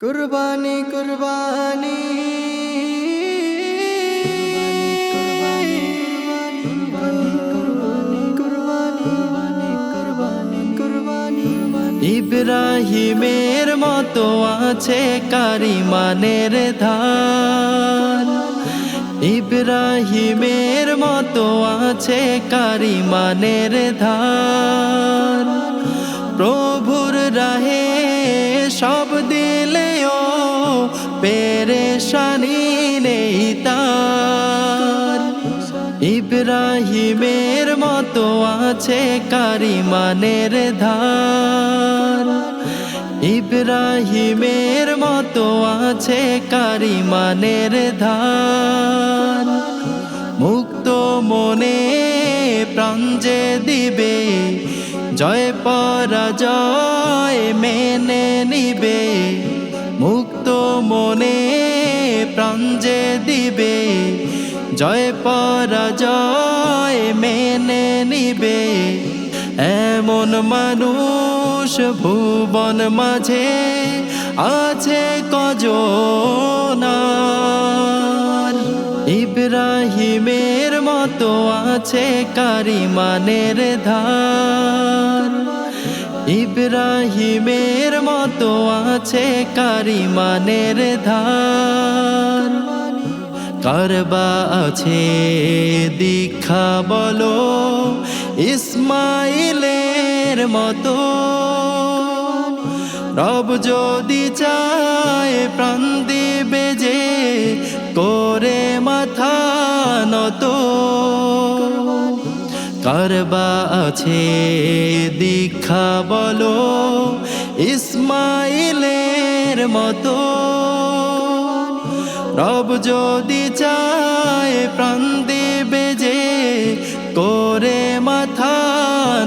কুরবানি কুরবানি। ইব্রাহিমের মতো আছে কারিমানের ধার ইব্রাহিমের মতো আছে কারিমানের ধার প্রভুর রাহে সব দিলেও পেরেশানি নেই তার। ইব্রাহিমের মতো আছে কারিমানের ধার। ইব্রাহিমের মতো আছে কারিমানের ধার। মুক্ত মনে প্রাণ যে দিবে জয় পরাজয় মেনে নিবে, মুক্ত মনে প্রাণ যে দিবে। জয় পরাজয় মেনে নিবে, এমন মানুষ ভুবন মাঝে আছে কজনার। ইব্রাহিমের মতো আছে কারিমানের ধার। ইব্রাহিমের মতো আছে কারিমানের ধার। কারবা আছে, দীক্ষা বলো ইসমাইলের মতো। রব যদি চায় প্রাণ দিবে যে, করে মাথা নত। কারবা আছে দীক্ষা বলো ইসমাইলের মতো। রব যদি চায় প্রাণ দেবে যে করে মাথা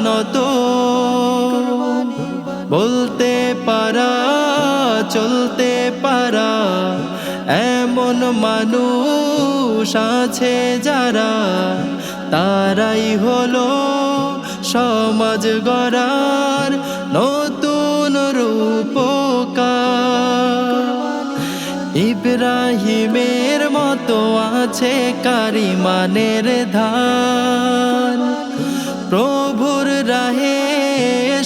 নত। বলতে চলতে পারা। এমন মানুষ আছে যারা, তারাই হলো সমাজ গড়ার নতুন রূপকার। ইব্রাহিমের মতো আছে কারিমানের ধার প্রভুর রাহে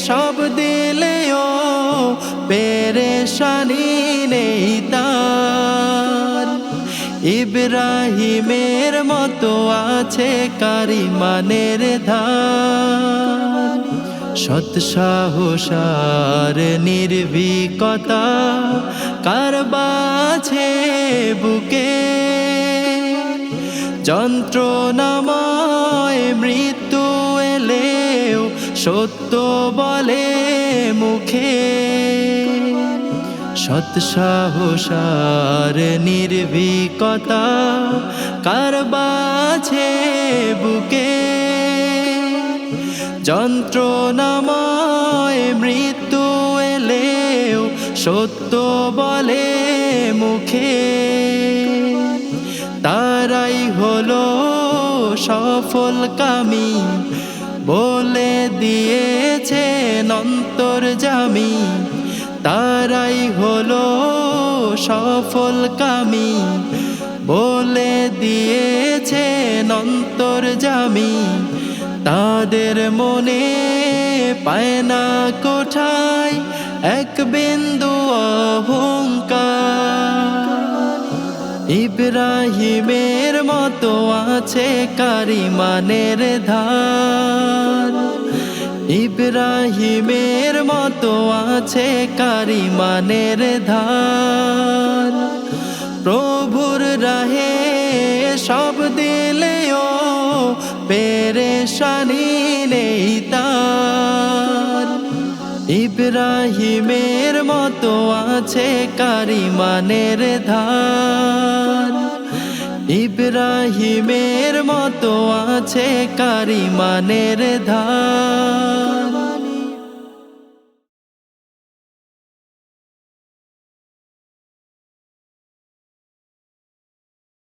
সব দিলেও পেরেশানি নেই তার। ইব্রাহিমের মতো আছে কারিমানের ধার। সৎ সাহসার নির্ভীকতা কারবাছে বুকে। যন্ত্রণাময় এলেও সত্য বলে মুখে। সৎ সাহসার নির্ভীকতা কারবাছে বুকে? যন্ত্রণাময় মৃত্যু এলেও সত্য বলে মুখে। তারাই হলো সফল কামি বলে দিয়েছে নন্তর জামি, তারাই হলো সফল কামি। বলে দিয়েছে নন্তর জামি, তাদের মনে পায় না কোঠায় এক বিন্দু অহংকার। ইব্রাহিমের মতো আছে কারিমানের ধার। ইব্রাহিমের মতো আছে কারিমানের ধার। প্রভুর রাহে সব দিলেও পেরেশানি নেই তার। ইব্রাহিমের মতো আছে কারিমানের ধার। ইব্রাহিমের মতো আছে কারিমানের ধার।